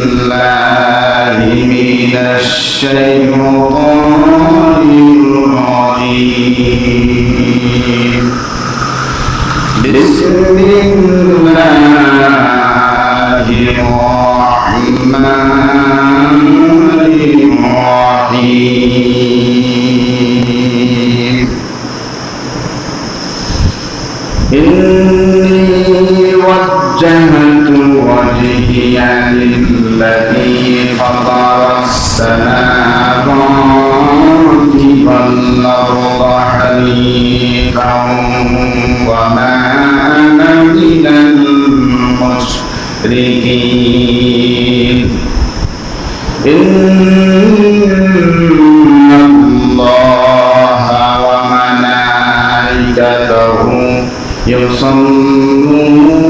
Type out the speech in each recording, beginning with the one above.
بالله من الشيطان الرجيم. بسم الله الرحمن الرحيم. إني وجهت وجهي للذي فطر السماوات والأرض حنيفا وما أنا من المشركين. إن الله وملائكته يصلون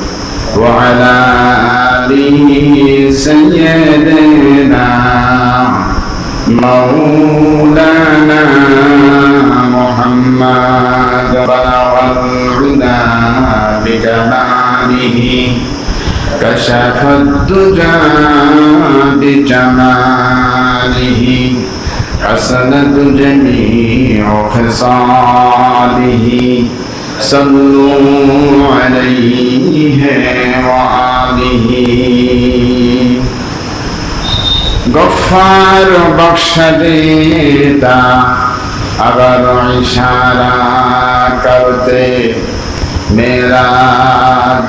وعلى آله سيدنا مولانا محمد بلغ العلا بجماله كشف الدجى بجماله حسنت جميع خصاله صلوا عليه وآله. গফার বক্সরে দা আবার ইশারা করতে মেরা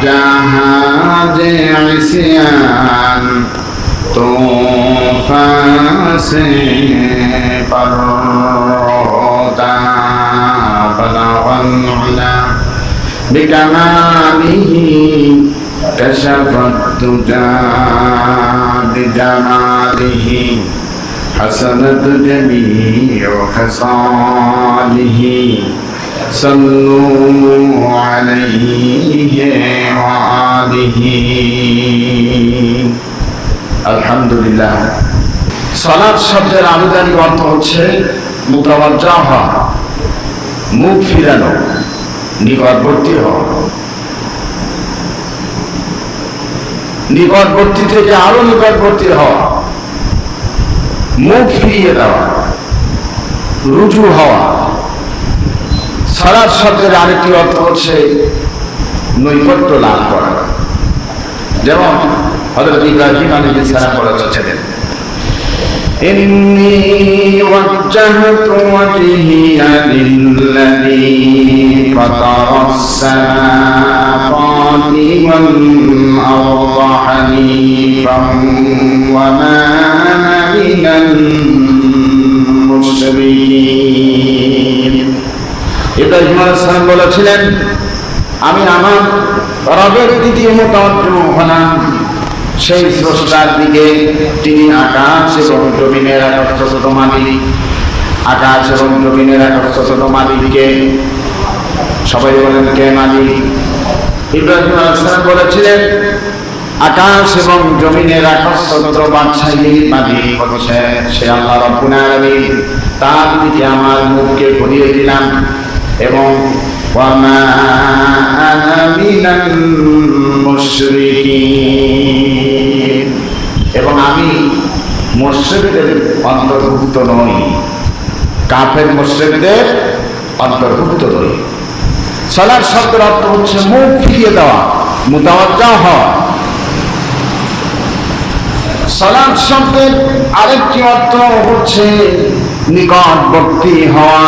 জাহাজে আইসিয়ান তো ফাঁসে পরদা بلغ العلا بكماله كشف الدجى بجماله حسنت جميع خصاله صلوا عليه وآله আলহামদুলিল্লাহ সালাদ শব্দের আনুদানিক অর্থ হচ্ছে মুতাবাজ্জা হওয়া মুখ ফিরানো নিকটবর্তী হওয়া। নিকটবর্তী থেকে আরও নিকটবর্তী হওয়া। মুখ ফিরিয়ে দেওয়া। রুজু হওয়া। সালাদ শব্দের আরেকটি অর্থ হচ্ছে নৈকট্য লাভ করা। যেমন হযরত ইব্রাহিম আলাইহিস সালাম বলেছিলেন إني وجهت وجهي للذي فطر السماوات والأرض حنيفا وما أنا من المشركين ইব্রাহিম আলাইহিসসালাম বলেছিলেন আমি আমার রবের দিকে মোটামুটি হলাম সেই স্রষ্টার দিকে তিনি আকাশ এবং জমিনের একত্রত মালিক আকাশ এবং জমিনের একত্রত মালিককে সবাই বলেন, কে মালিক ইব্রাহিম বলেছিলেন, আকাশ এবং জমিনের একত্র বাদশাহীর মালিক হচ্ছে সে আল্লাহ রব্বুল তার দিকে আমার মুখকে ঘুরিয়ে দিলাম এবং আমি মুশরিকদের অন্তর্ভুক্ত নই। কাফের মুশরিকদের অন্তর্ভুক্ত নই। সালার শব্দের অর্থ হচ্ছে মুখ ফিরিয়ে দেওয়া, মুতাওয়াজ্জা হওয়া। সালাদ শব্দের আরেকটি অর্থ হচ্ছে নিকটবর্তী হওয়া।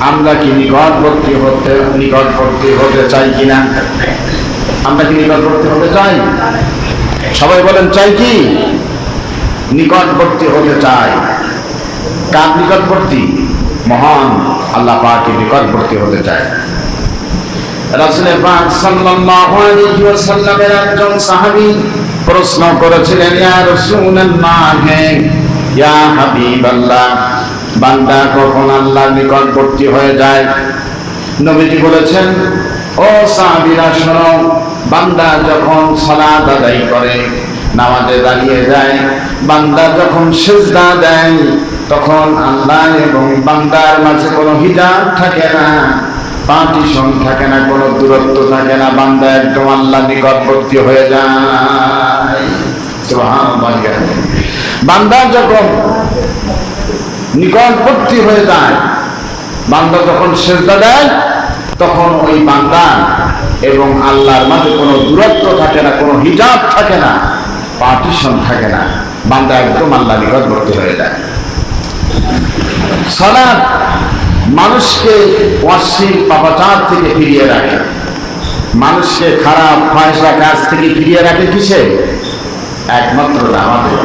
আমরা কি নিকটবর্তী হতে নিকটবর্তী হতে চাই কিনা? আমরা কি নিকটবর্তী হতে চাই? সবাই বলেন, চাই কি? নিকটবর্তী হতে চাই কার নিকটবর্তী? মহান আল্লাহ পাকের নিকটবর্তী হতে চায়। রাসূলের পাক সাল্লাল্লাহু আলাইহি ওয়াসাল্লামের একজন সাহাবী প্রশ্ন করেছিলেন, ইয়া রাসূলুল্লাহ, ইয়া হাবিবাল্লাহ, বান্দা কখন আল্লাহর নিকটবর্তী হয়ে যায়? নবীজি বলেছেন, ও সাহাবীরা, শোনো, বান্দা যখন সালাত আদায় করে, নামাজে দাঁড়িয়ে যায় বান্দা যখন সেজদা দেয়, তখন আল্লাহ এবং বান্দার মাঝে কোনো হিজাব থাকে না পার্টিশন থাকে না, কোনো দূরত্ব থাকে না, বান্দা একদম আল্লাহ নিকটবর্তী হয়ে যায়। বান্দা যখন নিকটবর্তী হয়ে যায়, বান্দা যখন সেজদা দেয়, তখন ওই বান্দা এবং আল্লাহর মাঝে কোনো দূরত্ব থাকে না, কোনো হিজাব থাকে না পার্টিশন থাকে না বান্দা একদম আল্লাহ নিকটবর্তী হয়ে যায় সালাদ মানুষকে অশ্লীল পাপাচার থেকে ফিরিয়ে রাখে মানুষকে খারাপ ফয়সা কাজ থেকে ফিরিয়ে রাখে কিসে একমাত্র আমাদের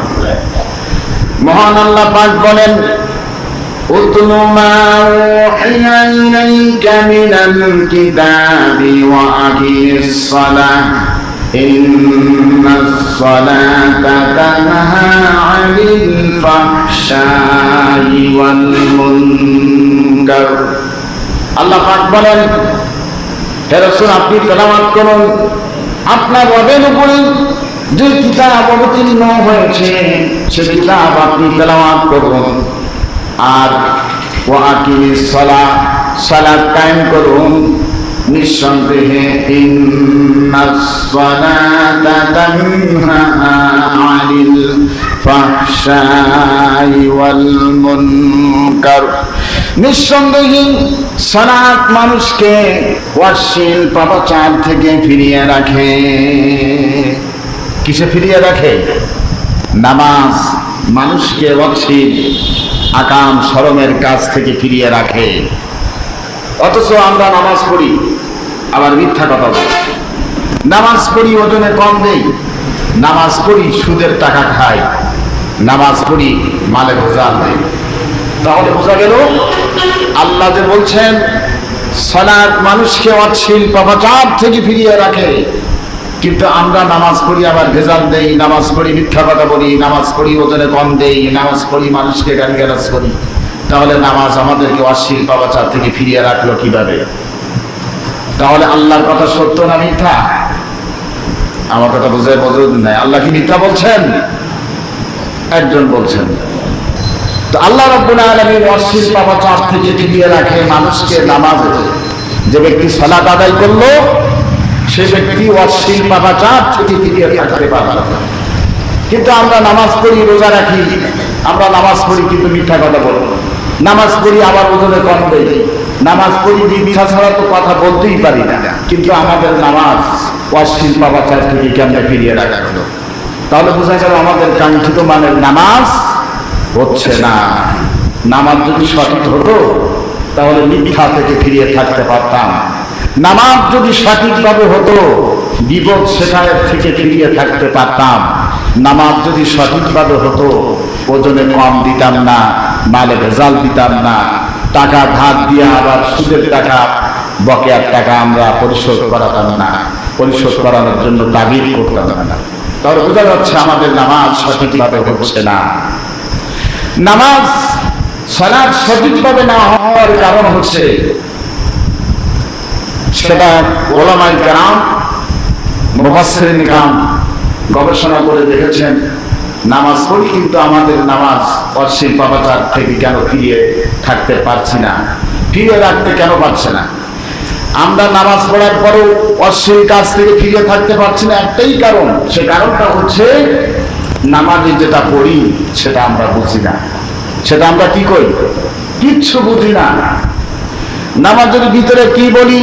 মহান আল্লাহ পাক বলেন اتل ما أوحي إليك من الكتاب وأقم الصلاة إن الصلاة تنهى عن الفحشاء والمنكر আল্লাহ পাক বলেন হে রাসূল আপনি তেলাওয়াত করুন আপনার রবের উপরে যে কিতাব অবতীর্ণ হয়েছে সে কিতাব আপনি তেলাওয়াত করুন আর ও আকিমি সলা সালাত কায়েম করুন নিঃসন্দেহে আনিল নিঃসন্দেহে সালাত মানুষকে অশ্লীল পাপাচার থেকে ফিরিয়ে রাখে। কিসে ফিরিয়ে রাখে? নামাজ মানুষকে অশ্লীল আকাম শরমের কাছ থেকে ফিরিয়ে রাখে। অথচ আমরা নামাজ পড়ি। আবার মিথ্যা কথা বলি। নামাজ পড়ি, ওজনে কম দেই নামাজ পড়ি, সুদের টাকা খাই। নামাজ পড়ি, মালে ভোজাল দেই তাহলে বোঝা গেল, আল্লাহ যে বলছেন সালাত মানুষকে অশ্লীল পাপাচার থেকে ফিরিয়ে রাখে। কিন্তু আমরা নামাজ পড়ি, আবার ভেজাল দেই নামাজ পড়ি, মিথ্যা কথা বলি। নামাজ পড়ি, ওজনে কম দেই। নামাজ পড়ি, মানুষকে গালিগালাজ করি। তাহলে নামাজ আমাদেরকে অশ্লীল পাপাচার থেকে ফিরিয়ে রাখল কীভাবে? তাহলে আল্লাহর কথা সত্য না মিথ্যা? আমার কথা বুঝে বোঝুন নাই। আল্লাহ কি মিথ্যা বলছেন? একজন বলছেন। তো আল্লাহ রব্বুল আলামিন অশ্লীল পাপাচার থেকে ফিরিয়ে রাখে, মানুষকে নামাজে যে ব্যক্তি সালাত আদায় করল, সে ব্যক্তি অশ্লীল পাপাচার থেকে ফিরিয়ে থাকতে পারবে। কিন্তু আমরা নামাজ পড়ি, রোজা রাখি। আমরা নামাজ পড়ি, কিন্তু মিথ্যা কথা বলব নামাজ পড়ি, আবার ওজনে কম দেই। নামাজ পড়ি মিথ্যা ছাড়া তো কথা বলতেই পারি না। কিন্তু আমাদের নামাজ অশ্লীল পাপাচার থেকে কেমনে ফিরিয়ে রাখা। হলো তাহলে বোঝা গেল আমাদের কাঙ্ক্ষিত মানের নামাজ হচ্ছে না। নামাজ যদি সঠিক হতো, তাহলে মিথ্যা থেকে ফিরিয়ে থাকতে পারতাম। নামাজ যদি সঠিকভাবে হতো, বিপদ শেখায়ের থেকে ফিরিয়ে থাকতে পারতাম। নামাজ যদি সঠিকভাবে হতো, ওজনে কম দিতাম না, মালে ভেজাল দিতাম না। টাকা ধার দিয়ে আবার সুদের টাকা, বকেয়ার টাকা আমরা পরিশোধ করাতাম না। পরিশোধ করানোর জন্য দাবি করতাম না। তাহলে বোঝা যাচ্ছে আমাদের নামাজ সঠিকভাবে হচ্ছে না। নামাজ সালাদ সঠিকভাবে না হওয়ার কারণ হচ্ছে সেটা ওলামাই গ্রাম মুফাসসিরিন গ্রাম গবেষণা করে দেখেছেন। নামাজ পড়ি, কিন্তু আমাদের নামাজ অশ্লীল পাপাচার থেকে কেন ফিরিয়ে থাকতে পারছি না? ফিরিয়ে রাখতে কেন পারছে না? আমরা নামাজ পড়ার পরেও অশ্লীল কাজ থেকে ফিরে থাকতে পারছি না। একটাই কারণ, সে কারণটা হচ্ছে নামাজে যেটা পড়ি, সেটা আমরা বুঝি না। সেটা আমরা কি করি? কিচ্ছু বুঝি না। নামাজের ভিতরে কি বলি?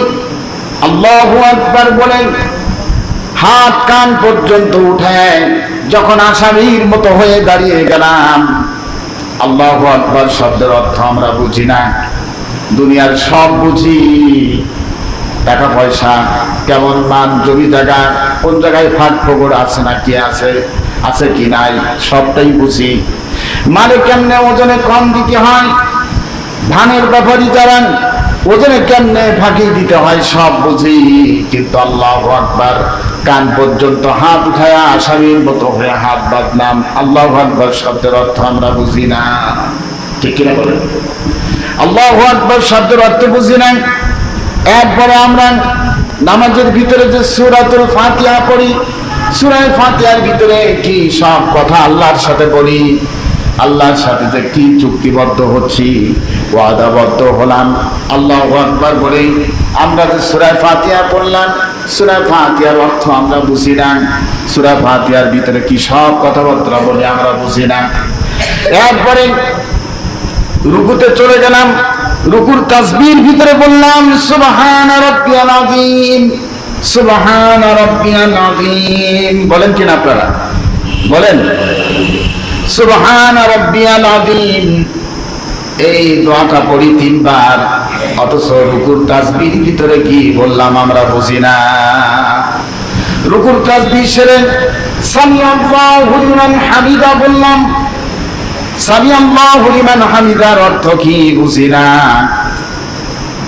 আল্লাহ আকবার বলেন হাত কান পর্যন্ত উঠে যখন আসামির মতো হয়ে দাঁড়িয়ে গেলাম। আল্লাহ আকবার শব্দের অর্থ আমরা বুঝি না। দুনিয়ার সব বুঝি। টাকা পয়সা, কেমন মান, জমি জায়গা, কোন জায়গায় ফাঁক ফোকর আছে না কি আছে আছে কি নাই, সবটাই বুঝি। মানে কেমনে ওজনে কম দিতে হয়? ধানের ব্যাপারই যারা, ওজনে কেমনে ফাঁকি দিতে হয়, সব বুঝি। কিন্তু আল্লাহ আকবার কান পর্যন্ত হাত উঠায় আসামির মতো হয়ে হাত বাদলাম আল্লাহ আকবার শব্দের অর্থ আমরা বুঝি না। ঠিক কিনা বলেন? আল্লাহ আকবার শব্দের অর্থ বুঝি না একবারে আমরা নামাজের ভিতরে যে সুরাতুল ফাতিহা পড়ি, সুরায় ফাতিহার ভিতরে কি সব কথা আল্লাহর সাথে বলি? আল্লাহর সাথে যে কি চুক্তিবদ্ধ হচ্ছি, ওয়াদাবদ্ধ হলাম। আল্লাহ আকবার বলে আমরা যে সুরায় ফাতিহা পড়লাম সুরায় ফাতিহার অর্থ আমরা বুঝি না। সুরায় ফাতিহার ভিতরে কি সব কথাবার্তা বলে আমরা বুঝি না। একবারে রুকুতে চলে গেলাম, রুকুর তাসবির ভিতরে বললাম, সুবহান রাব্বিয়াল আযীম, সুবহান রাব্বিয়াল আযীম। বলেন কিনা আপনারা? বলেন। সুবহান রাব্বিয়াল আযীম। এই দোয়াটা পড়ি তিনবার। অথচ রুকুর তাসবির ভিতরে কি বললাম আমরা বুঝি না। রুকুর তাজবির সেরে সামি আল্লাহু লিমান হামিদা বললাম। সামি আল্লাহু লিমান হামিদার অর্থ কি বুঝি না।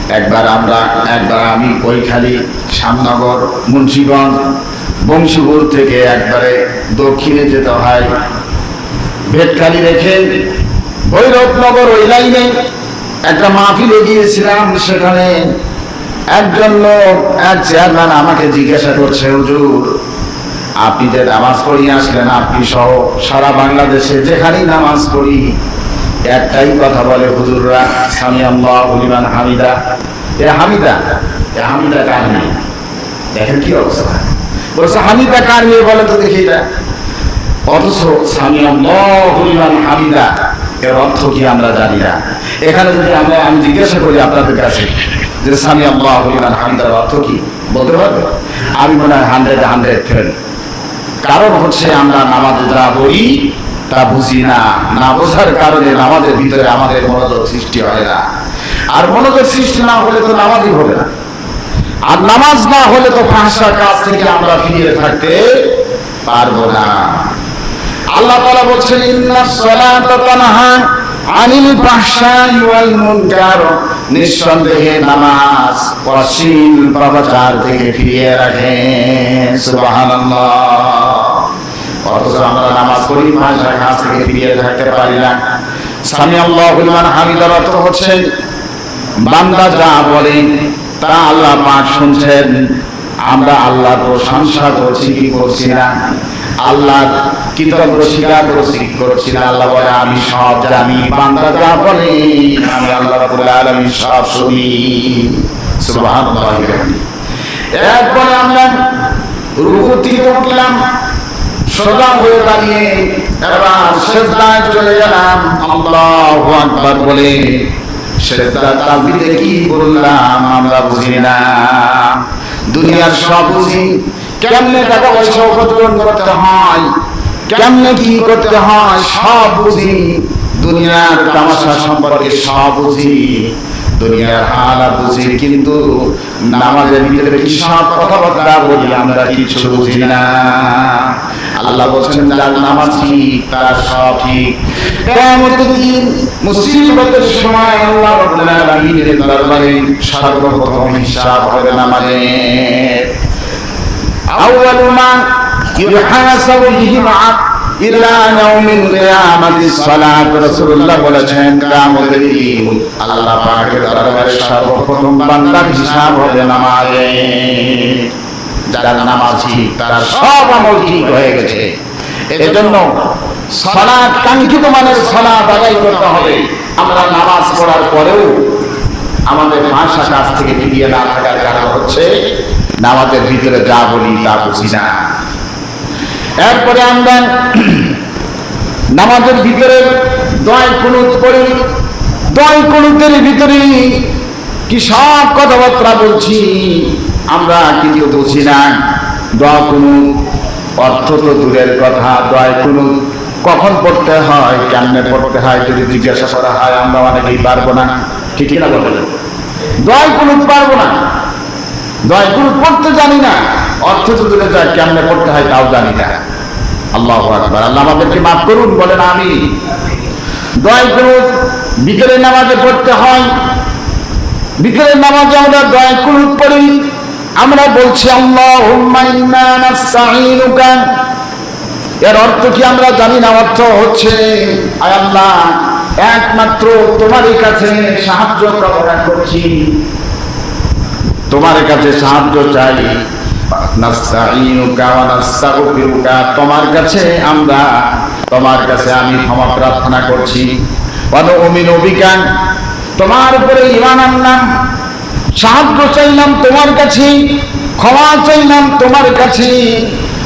একবার আমরা, একবার আমি কৈখালি, শ্যামনগর, মুন্সিগঞ্জ, বংশীপুর থেকে একবারে দক্ষিণে যেতে হয়। ভেটখালি রেখে ভৈরবনগর ওই লাইনে একটা মাহফিলে গিয়েছিলাম, সেখানে একজন লোক, এক চেয়ারম্যান আমাকে জিজ্ঞাসা করছে, হুজুর, আপনি যে নামাজ পড়িয়ে আসলেন, আপনি সহ সারা বাংলাদেশে যেখানেই নামাজ পড়ি, একটাই কথা বলে, হুজুররা সামি আল্লাহ হলিমান হামিদা। এ হামিদা এ হামিদা কার নেই দেখেন কি অবস্থা। বলছে, হামিদা কার মেয়ে বলে তো দেখি এটা। অথচ স্বামী হরিমান হামিদা। এর অর্থ কি আমরা জানি না। এখানে যদি আমরা আমি জিজ্ঞাসা করি আপনাদের কাছে যে স্বামী আল্লাহ হামিদার অর্থ কি? বলতে পারবে? আমি মনে হয় হান্ড্রেড হান্ড্রেড ফ্রেন্ড কারণ হচ্ছে আমরা নামাজে যা বলি তা বুঝি না। না বোঝার কারণে নামাজের ভিতরে আমাদের মনোযোগ সৃষ্টি হয় না। আর মনোযোগ সৃষ্টি না হলে তো নামাজই হবে না। আর নামাজ না হলে তো ফাঁসা কাজ থেকে আমরা ফিরে থাকতে পারব না। আল্লাহ তাআলা বলছেন, ইন্নাস সালাতা তানহা আনিল ফাহশাই ওয়াল মুনকার, নিঃসন্দেহে নামাজ অশ্লীল পাপাচার থেকে ফিরিয়ে রাখে সুবহানাল্লাহ। অথচ আমরা নামাজ পড়ি ভাষা কাজ থেকে ফিরিয়ে থাকতে পারি না। সামি আল্লাহ লিমান হামিদার অর্থ হচ্ছে, বান্দা যা বলে, তা আল্লাহ পাক শুনছেন। আমরা আল্লাহর প্রশংসা করছি কি করছি না। আল্লাহ কৃতজ্ঞ স্বীকার করছি করছি না আল্লাহ বলে, আমি সব জানি, বান্দা যা বলে, আমি আল্লাহ রাব্বুল আলামিন সব শুনি। সুবহানাল্লাহ এরপরে আমরা রুকু থেকে উঠলাম, সোজা হয়ে দাঁড়িয়ে এবার সেজদায় চলে গেলাম। আল্লাহু আকবার বলে, সেজদা তাকবীরে কি বললাম আমরা বুঝি না। দুনিয়ার সব বুঝি, কেমনে টাকা পয়সা উপার্জন করতে হয়? কেমনে কি করতে হয় সব বুঝি। দুনিয়ার তামাশা সম্পর্কে সব বুঝি। দুনিয়ার হালা বুঝি, কিন্তু নামাজের ভিতরে কি সব কথাবার্তা বলি আমরা কিছু বুঝি না। আল্লাহ বলছেন, যার নামাজ ঠিক, তার সব ঠিক। কিয়ামতের দিন মুসিবতের সময় আল্লাহ রাব্বুল আলামিনের দরবারে সর্বপ্রথম হিসাব হবে নামাজের। আউয়ালু মা আল্লাহ পাকের দরবারে সর্বপ্রথম বান্দার হিসাব হবে নামাজে। যার নামাজ ঠিক, তার সব আমল ঠিক হয়ে গেছে। এজন্য সালাত কাঙ্ক্ষিত মানের সালাত আদায় করতে হবে। আমরা নামাজ পড়ার পরেও আমাদের ভাষা কাছ থেকে ফিরিয়ে না থাকার কারণ হচ্ছে, নামাজের ভিতরে যা বলি তা বুঝি না। এরপরে আমরা নামাজের ভিতরে দয় কুনুত পড়ি। দয় কুনুতের ভিতরে কি সব কথাবার্তা বলছি, আমরা কিন্তু বুঝি না। দোয়া কুনুত অর্থ তো দূরের কথা, দয় কুনুত কখন পড়তে হয়, কেমনে পড়তে হয়, যদি জিজ্ঞাসা করা হয়, আমরা অনেকেই পারব না। ঠিক না বলেন? দয় কুনুত পারব না। দয় কুনুত পড়তে জানি না। অর্থ তো যায়, কেমনে পড়তে হয় তাও জানি না। আল্লাহ আল্লাহ আমাদেরকে মাফ করুন, বলেন আমি দয় কুনুত বিকেলের নামাজে পড়তে হয়। বিকেলের নামাজে আমরা দয় কুনুত পড়ি। আমরা বলছি আল্লাহ এর অর্থ কি আমরা জানি না, অর্থ হচ্ছে আল্লাহ, একমাত্র তোমারই কাছে সাহায্য কামনা করছি। তোমার কাছে সাহায্য চাই তোমার কাছে আমরা, তোমার কাছে আমি ক্ষমা প্রার্থনা করছি। বিকা, তোমার উপরে ঈমান আনলাম, সাহায্য চাইলাম তোমার কাছে, ক্ষমা চাইলাম তোমার কাছে।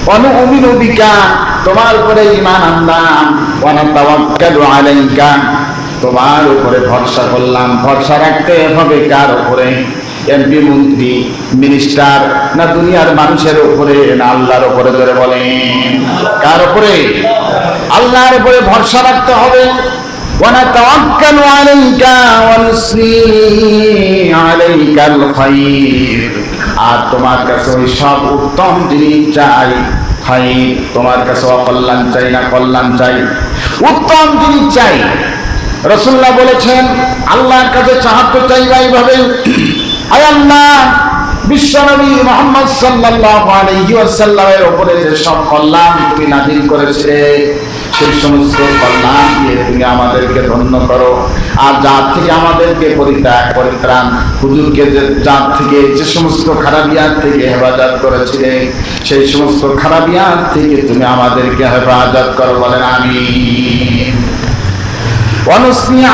অনু উমিনু বিকা, তোমার উপরে ঈমান আনলাম, ওয়া নাতাওয়াক্কালু আলাইকা, তোমার উপরে ভরসা করলাম। ভরসা রাখতে হবে কার উপরে? এমপি মন্ত্রী মিনিস্টার না দুনিয়ার মানুষের উপরে না আল্লাহর উপরে ধরে বলেন কার উপরে আল্লাহর উপরে ভরসা রাখতে হবে ونتوكل عليك ونثني عليك الخير আর তোমার কাছে ওই সব উত্তম জিনিস চাই খাই তোমার কাছে অকল্যাণ চাই না কল্যাণ চাই উত্তম জিনিস চাই রসুল্লাহ বলেছেন আল্লাহর কাছে সাহায্য চাইবা এইভাবে আয় আল্লাহ, বিশ্বনবী মোহাম্মদ সেই সমস্ত তুমি আমাদেরকে ধন্য করো। আর যার থেকে আমাদেরকে যার থেকে, যে সমস্ত খারাপিয়ার থেকে হেফাজত করেছিলে, সেই সমস্ত খারাপিয়ার থেকে তুমি আমাদেরকে হেফাজত করো বলেন আমি অনুসনি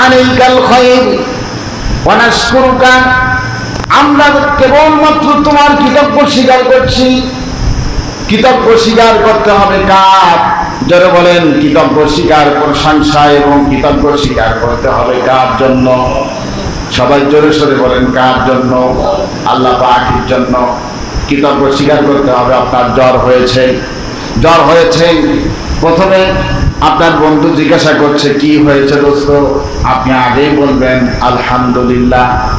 আমরা কেবলমাত্র তোমার কৃতজ্ঞ স্বীকার করছি। কৃতজ্ঞ স্বীকার করতে হবে কার? যারা বলেন, কৃতজ্ঞ স্বীকার প্রশংসা এবং কৃতজ্ঞ স্বীকার করতে হবে কার জন্য? সবাই জোরে সরে বলেন, কার জন্য? আল্লাহ পাখির জন্য। কৃতজ্ঞ স্বীকার করতে হবে, আপনার জ্বর হয়েছে। জ্বর হয়েছে। প্রথমে আপনার বন্ধু জিজ্ঞাসা করছে, কি হয়েছে দোস্ত? আপনি আগেই বলবেন, আলহামদুলিল্লাহ।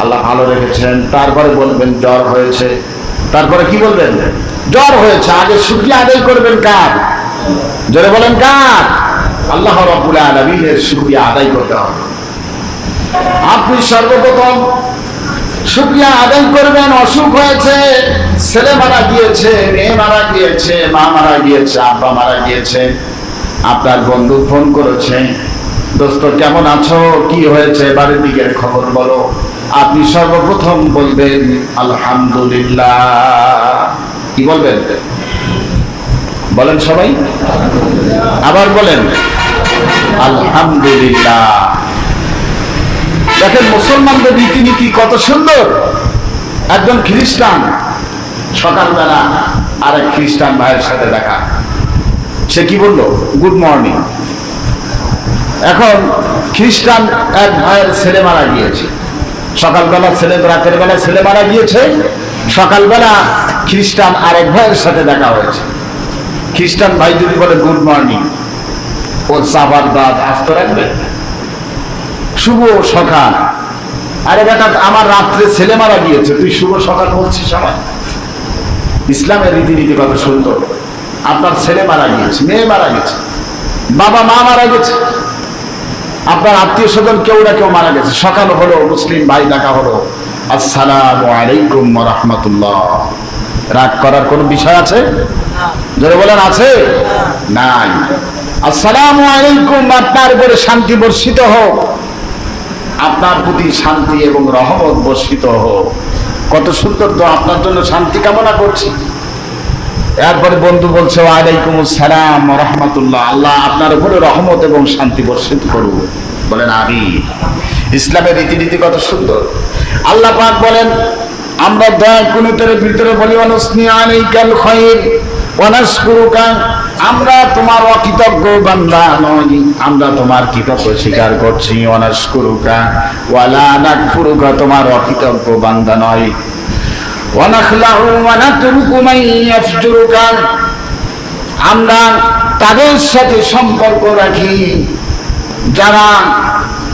আল্লাহ ভালো রেখেছেন তারপরে বলবেন, জ্বর হয়েছে। তারপরে কি বলবেন? জ্বর হয়েছে, আগে শুক্রিয়া আদায় করবেন কার? জোরে বলেন কার? আল্লাহ রব্বুল আলমিনের আদায় করতে হবে। আপনি সর্বপ্রথম শুক্রিয়া আদায় করবেন, অসুখ হয়েছে, ছেলে মারা গিয়েছে, মেয়ে মারা গিয়েছে, মা মারা গিয়েছে, আব্বা মারা গিয়েছে। আপনার বন্ধু ফোন করেছে, দোস্ত, কেমন আছো? কি হয়েছে? বাড়ির দিকের খবর বলো। আপনি সর্বপ্রথম বলবেন, আলহামদুলিল্লাহ। কি বলবেন? বলেন সবাই। আবার বলেন, আলহামদুলিল্লাহ। দেখেন মুসলমানদের রীতিনীতি কত সুন্দর? একজন খ্রিস্টান। সকালবেলা আর এক খ্রিস্টান ভাইয়ের সাথে দেখা। সে কি বলল? Good morning. এখন খ্রিস্টান এক ভাইয়ের ছেলে মারা গিয়েছে। সকালবেলা ছেলে, রাতের বেলা ছেলে মারা গিয়েছে। সকালবেলা খ্রিস্টান আরেক ভাইয়ের সাথে দেখা হয়েছে। খ্রিস্টান ভাই যদি বলে গুড মর্নিং ওর চাপার দাঁত আস্ত রাখবে? শুভ সকাল। আরে বেটা, আমার রাত্রে ছেলে মারা গিয়েছে। তুই শুভ সকাল বলছিস আমার ইসলামের রীতিনীতি কত সুন্দর। আপনার ছেলে মারা গিয়েছে, মেয়ে মারা গেছে, বাবা মা মারা গেছে। আপনার আত্মীয় স্বজন কেউ না কেউ মারা গেছে। সকাল হলো, মুসলিম ভাই দেখা হলো। আসসালামু আলাইকুম রহমতুল্লাহ। রাগ করার কোনো বিষয় আছে? যারা বলেন, আছে? নাই। আসসালামু আলাইকুম, আপনার উপরে শান্তি বর্ষিত হোক। আপনার প্রতি শান্তি এবং রহমত বর্ষিত হোক। কত সুন্দর তো আপনার জন্য শান্তি কামনা করছি। এরপরে বন্ধু বলছে, ওয়ালাইকুম আসসালাম রহমতুল্লাহ। আল্লাহ আপনার উপরে রহমত এবং শান্তি বর্ষিত করুন বলেন আমি ইসলামের রীতিনীতি কত সুন্দর। আল্লাহ পাক বলেন, আমরা দয়া কুনুতের ভিতরে বলি অনুস্নি আলাইকাল খৈর অনাসকুরুকা আমরা তোমার অকৃতজ্ঞ বান্দা নই, আমরা তোমার কৃতজ্ঞ স্বীকার করছি অনাসকুরুকা ওয়ালা নাকফুরুকা, তোমার অকৃতজ্ঞ বান্দা নয় আমরা তাদের সাথে সম্পর্ক রাখি, যারা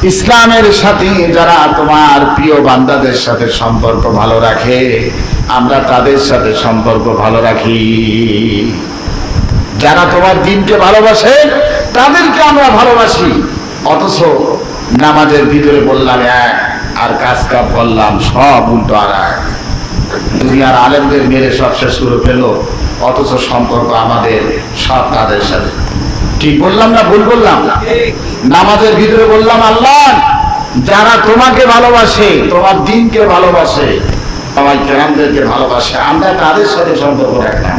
ইসলামের সাথে, যারা তোমার প্রিয় বান্দাদের সাথে সম্পর্ক ভালো রাখে, আমরা তাদের সাথে সম্পর্ক ভালো রাখি। যারা তোমার দিনকে ভালোবাসে, তাদেরকে আমরা ভালোবাসি। অথচ নামাজের ভিতরে বললাম এক, আর কাজ বললাম সব উল্টো আর এক। দুনিয়ার আলেমদের মেরে সব শেষ করে ফেলো অথচ সম্পর্ক আমাদের সব তাদের সাথে। ঠিক বললাম না ভুল বললাম? নামাজের ভিতরে বললাম, আল্লাহ, যারা তোমাকে ভালোবাসে, তোমার দিনকে ভালোবাসে, সবাই কেরামদেরকে ভালোবাসে, আমরা তাদের সাথে সম্পর্ক রাখলাম।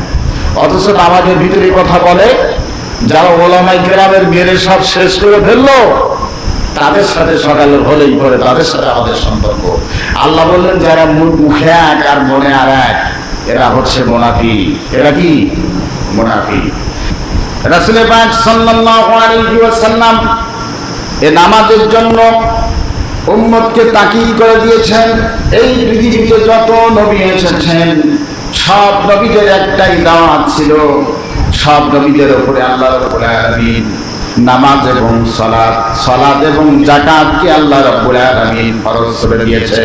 অথচ নামাজের ভিতরে কথা বলে, যারা ওলামাই গ্রামের মেরে সব শেষ করে ফেলল তাদের সাথে সকালে হলেই পরে তাদের সাথে আমাদের সম্পর্ক। আল্লাহ বললেন, যারা মুখ এক আর মনে আর এক, এরা হচ্ছে মোনাফি এরা কি? মোনাফি রাসুলের পাক সাল্লাল্লাহু আলাইহি ওয়াসাল্লাম এ নামাজের জন্য উম্মতকে তাকিদ করে দিয়েছেন। এই পৃথিবীতে যত নবী এসেছেন, সব নবীদের একটাই দাওয়াত ছিল, সব নবীদের উপরে আল্লাহ রাব্বুল আলামিন নামাজ এবং সলাদ সলাদ এবং যাকাতকে আল্লাহ রাব্বুল আলামিন ফরজ করে দিয়েছে?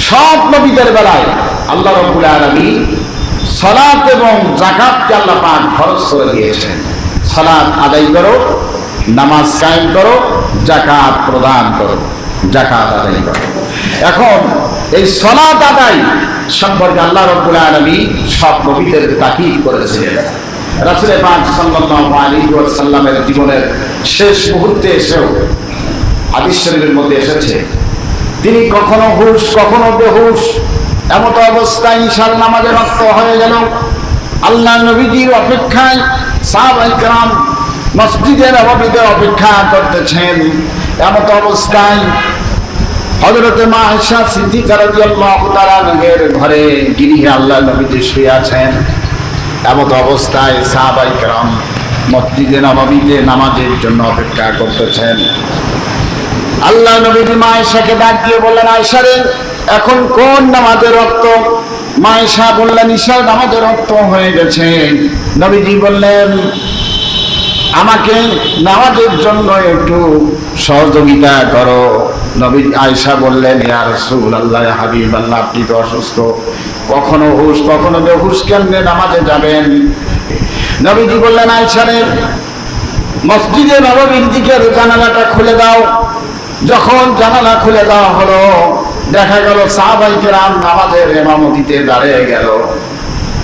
সব নবীদের বেলায় আল্লাহ রাব্বুল আলামিন সালাত এবং যাকাতকে আল্লাহ পাক ফরজ করে দিয়েছেন? সালাত আদায় করো, নামাজ কায়েম করো জাকাত প্রদান করো জাকাত আদায় করো। এখন এই সলাদ আদায় সম্পর্কে আল্লাহ রব্বুল আলামিন সব নবীদের তাকিদ করেছিলেন। রাসুল পাক সাল্লাল্লাহু আলাইহি ওয়াসাল্লামের জীবনের শেষ মুহূর্তে এসেও হাদিস মধ্যে এসেছে, তিনি কখনো হুশ, কখনো বেহুশ, এমত অবস্থায় ঈশার নামাজে রক্ত হয়ে গেল। আল্লাহ নবীজির অপেক্ষায় সাহাবাইকরাম মসজিদের অভাবীদের অপেক্ষা করতেছেন। এমত অবস্থায় হজরতে মা আয়সা সিদ্দিকার ঘরে গিরিহে আল্লাহ নবীজি শুয়ে আছেন। এমত অবস্থায় সাহাবাই কেরাম মসজিদে নবাবিতে নামাজের জন্য অপেক্ষা করতেছেন। আল্লাহ নবীজি মা ডাক দিয়ে বললেন আয়সারে এখন কোন নামাজের রক্ত? মায়েশা বললেন, ঈশার নামাজের রক্ত হয়ে গেছে। নবীজি বললেন, আমাকে নামাজের জন্য একটু সহযোগিতা করো। নবী আয়েশা বললেন, ইয়া রাসূলুল্লাহ হাবিব আল্লাহ আপনি তো অসুস্থ। কখনো হুশ, কখনো বেহুশ, কেমনে নামাজে যাবেন? নবীজি বললেন, আয়েশা রে, মসজিদে নববীর দিকের জানালাটা খুলে দাও। যখন জানালা খুলে দেওয়া হলো, দেখা গেল সাহাবাই কেরাম নামাজের এমামতিতে দাঁড়িয়ে গেল।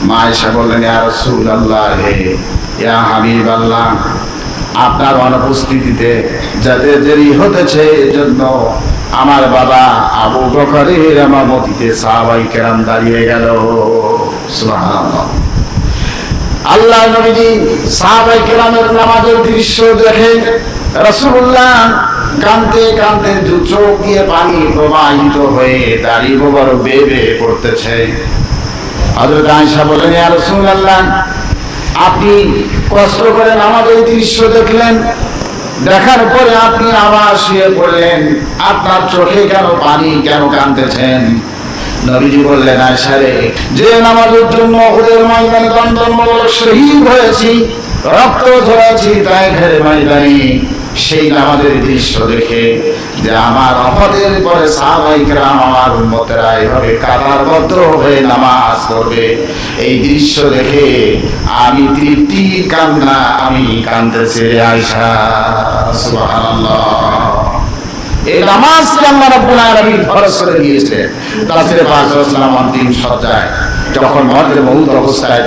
মা এসে বললেন, ইয়া রাসূল আল্লাহ হে ইয়া হাবিব আল্লাহ আপনার অনুপস্থিতিতে যাতে দেরি হতেছে, এজন্য আমার বাবা আবু বকরের এমামতিতে সাহাবাই কেরাম দাঁড়িয়ে গেল। আল্লাহ নবীজি সাহাবাই কেরামের নামাজের দৃশ্য দেখে রাসূলুল্লাহ কানতে কানতে দু চোখ দিয়ে পানি প্রবাহিত হয়ে দাড়ি বেয়ে বেয়ে পড়তেছে। হযরত আয়েশা বলেন, ইয়া রাসূলুল্লাহ আপনি কষ্ট করে ওই দৃশ্য দেখলেন, দেখার পরে আপনি আবার শুয়ে পড়লেন। আপনার চোখে কেন পানি কেন কাঁদতেছেন? নবীজি বললেন আয়সারে যে নামাজের জন্য ওদের ময়দানে দণ্ডমূলক শহীদ হয়েছি, রক্ত ঝরেছি তাই ঘরে ময়দানে। সেই নামাজের দৃশ্য দেখে যে আমার অপদের পরে সাহাবাই কেরাম আমার উন্মতেরা এভাবে কাতারবদ্ধ হয়ে নামাজ পড়বে। এই দৃশ্য দেখে আমি তৃপ্তি, কান্না, আমি কান্দতেছি আয়সা সুবহানাল্লাহ। এই নামাজকে আল্লাহ রাব্বুল আলামিন ফরজ করে দিয়েছে। রাসূল পাক সাল্লাল্লাহু আলাইহি সজ্জায়। যখন মরদে মউত অবস্থায়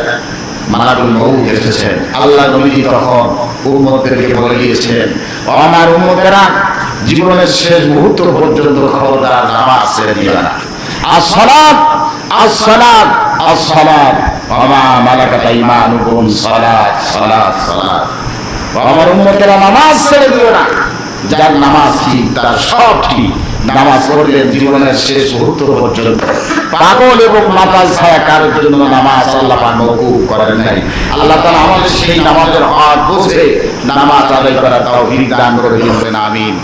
এসেছেন আল্লাহ নবী তখন উম্মতদেরকে বলে দিয়েছেন। ও আমার উম্মতেরা জীবনের শেষ মুহূর্ত পর্যন্ত খবরদার নামাজ ছেড়ে দিবে না। আসসালাত আসসালাত আসসালাত। ওয়া মালাকাত ঈমানুকুম সালাত সালাত সালাত। আমার উম্মতেরা নামাজ ছেড়ে দিও না। যার নামাজ ঠিক, তার সব ঠিক। নামাজ পড়লেন জীবনের শেষ মুহূর্ত পর্যন্ত পাগল এবং মাতাল ছায়া কারোর জন্য নামাজ আল্লাহ মওকুফ করেন নাই। আল্লাহ তালা আমাদের সেই নামাজের হাত বুঝে নামাজ আদায় করা তাও দান করে দিন আমিন।